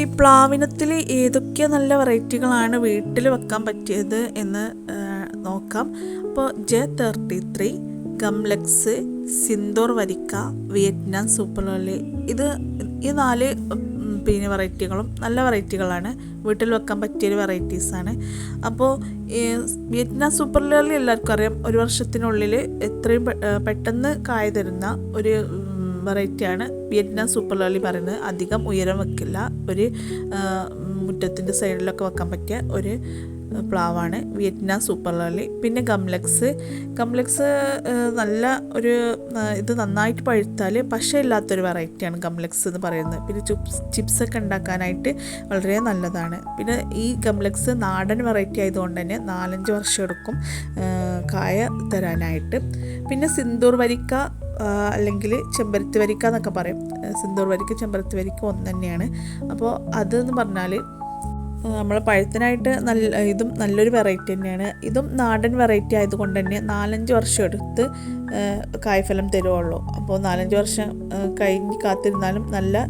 ഈ പ്ലാവിനത്തിൽ ഏതൊക്കെ നല്ല വെറൈറ്റികളാണ് വീട്ടിൽ വെക്കാൻ പറ്റിയത് എന്ന് നോക്കാം. അപ്പോൾ ജെ തേർട്ടി ത്രീ ഗംലക്സ് സിന്ദൂർ വരിക്ക വിയറ്റ്നാം സൂപ്പർ ലോലി ഇത് ഈ നാല് പിന്നെ വെറൈറ്റികളും നല്ല വെറൈറ്റികളാണ്. വീട്ടിൽ വെക്കാൻ പറ്റിയൊരു വെറൈറ്റീസാണ്. അപ്പോൾ വിയറ്റ്നാം സൂപ്പർ ലോലി എല്ലാവർക്കും അറിയാം. ഒരു വർഷത്തിനുള്ളിൽ എത്രയും പെട്ടെന്ന് കായ തരുന്ന ഒരു വെറൈറ്റിയാണ്. വിയറ്റ്നാം സൂപ്പർ ലോലി പറയുന്നത് അധികം ഉയരം വെക്കില്ല. ഒരു മുറ്റത്തിന്റെ സൈഡിലൊക്കെ വെക്കാൻ പറ്റിയ ഒരു പ്ലാവാണ് വിയറ്റ്നാം സൂപ്പർ ലോലി പിന്നെ ഗംലക്സ്. ഗംലക്സ് നല്ല ഒരു ഇത് നന്നായിട്ട് പഴുത്താൽ പശ ഇല്ലാത്തൊരു വെറൈറ്റിയാണ് ഗംലക്സ് എന്ന് പറയുന്നത്. പിന്നെ ചിപ്സ് ചിപ്സൊക്കെ ഉണ്ടാക്കാനായിട്ട് വളരെ നല്ലതാണ്. പിന്നെ ഈ ഗംലക്സ് നാടൻ വെറൈറ്റി ആയതുകൊണ്ട് തന്നെ നാലഞ്ച് വർഷം എടുക്കും കായ തരാനായിട്ട്. പിന്നെ സിന്ദൂർ വരിക്ക അല്ലെങ്കിൽ ചെമ്പരത്തി വരിക്ക എന്നൊക്കെ പറയും. സിന്ദൂർ വരിക്ക ചെമ്പരത്തി വരിക്ക ഒന്ന് തന്നെയാണ്. അപ്പോൾ അതെന്ന് പറഞ്ഞാൽ നമ്മൾ പഴത്തിനായിട്ട് നല്ല ഇതും നല്ലൊരു വെറൈറ്റി തന്നെയാണ്. ഇതും നാടൻ വെറൈറ്റി ആയതുകൊണ്ട് തന്നെ നാലഞ്ച് വർഷം എടുത്ത് കായ്ഫലം തരുവുള്ളൂ അപ്പോൾ നാലഞ്ച് വർഷം കഴിഞ്ഞ് കാത്തിരുന്നാലും നല്ല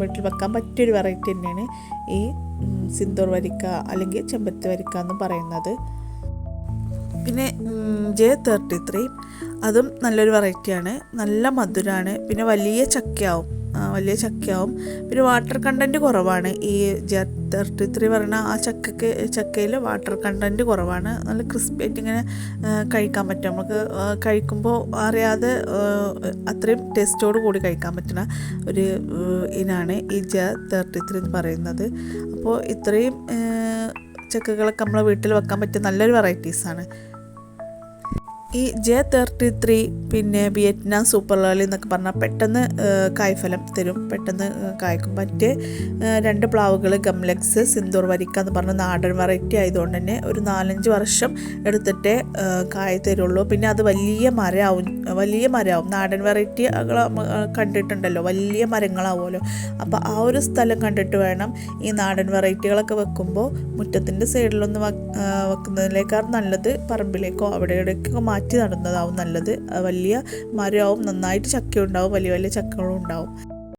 വീട്ടിൽ വെക്കാൻ പറ്റിയൊരു വെറൈറ്റി തന്നെയാണ് ഈ സിന്ദൂർ വരിക്ക അല്ലെങ്കിൽ ചെമ്പരത്തി വരിക്ക എന്ന് പറയുന്നത്. പിന്നെ ജെ തേർട്ടി ത്രീ അതും നല്ലൊരു വെറൈറ്റിയാണ്. നല്ല മധുരമാണ് പിന്നെ വലിയ ചക്കയാവും. വലിയ ചക്കയാവും. പിന്നെ വാട്ടർ കണ്ടന്റ് കുറവാണ്. ഈ ജെ തേർട്ടി ത്രീ പറഞ്ഞ ആ ചക്കയ്ക്ക് ചക്കയിൽ വാട്ടർ കണ്ടന്റ് കുറവാണ്. നല്ല ക്രിസ്പി ആയിട്ട് ഇങ്ങനെ കഴിക്കാൻ പറ്റും. നമുക്ക് കഴിക്കുമ്പോൾ അറിയാതെ അത്രയും ടേസ്റ്റോട് കൂടി കഴിക്കാൻ പറ്റുന്ന ഒരു ഇനാണ് ഈ ജ തേർട്ടി ത്രീ എന്ന് പറയുന്നത്. അപ്പോൾ ഇത്രയും ചക്കകളൊക്കെ നമ്മളെ വീട്ടിൽ വെക്കാൻ പറ്റിയ നല്ലൊരു വെറൈറ്റീസാണ്. ഈ ജെ തേർട്ടി ത്രീ പിന്നെ വിയറ്റ്നാം സൂപ്പർ ലോലി എന്നൊക്കെ പറഞ്ഞാൽ പെട്ടെന്ന് കായ്ഫലം തരും. പെട്ടെന്ന് കായ്ക്കും. മറ്റേ രണ്ട് പ്ലാവുകൾ ഗംലക്സ് സിന്ദൂർ വരിക്ക എന്ന് പറഞ്ഞ നാടൻ വെറൈറ്റി ആയതുകൊണ്ട് തന്നെ ഒരു നാലഞ്ച് വർഷം എടുത്തിട്ടേ കായ് തരുള്ളൂ. പിന്നെ അത് വലിയ മരമാവും വലിയ മരമാവും. നാടൻ വെറൈറ്റി കണ്ടിട്ടുണ്ടല്ലോ. വലിയ മരങ്ങളാവുമല്ലോ. അപ്പോൾ ആ ഒരു സ്ഥലം കണ്ടിട്ട് വേണം ഈ നാടൻ വെറൈറ്റികളൊക്കെ വെക്കുമ്പോൾ മുറ്റത്തിന്റെ സൈഡിലൊന്ന് വെക്കുന്നതിനേക്കാൾ നല്ലത് പറമ്പിലേക്കോ അവിടെ മാറ്റി നടുന്നതാവും നല്ലത്. വലിയ മരമാവും നന്നായിട്ട് ചക്കയുണ്ടാവും വലിയ വലിയ ചക്കകളും ഉണ്ടാവും.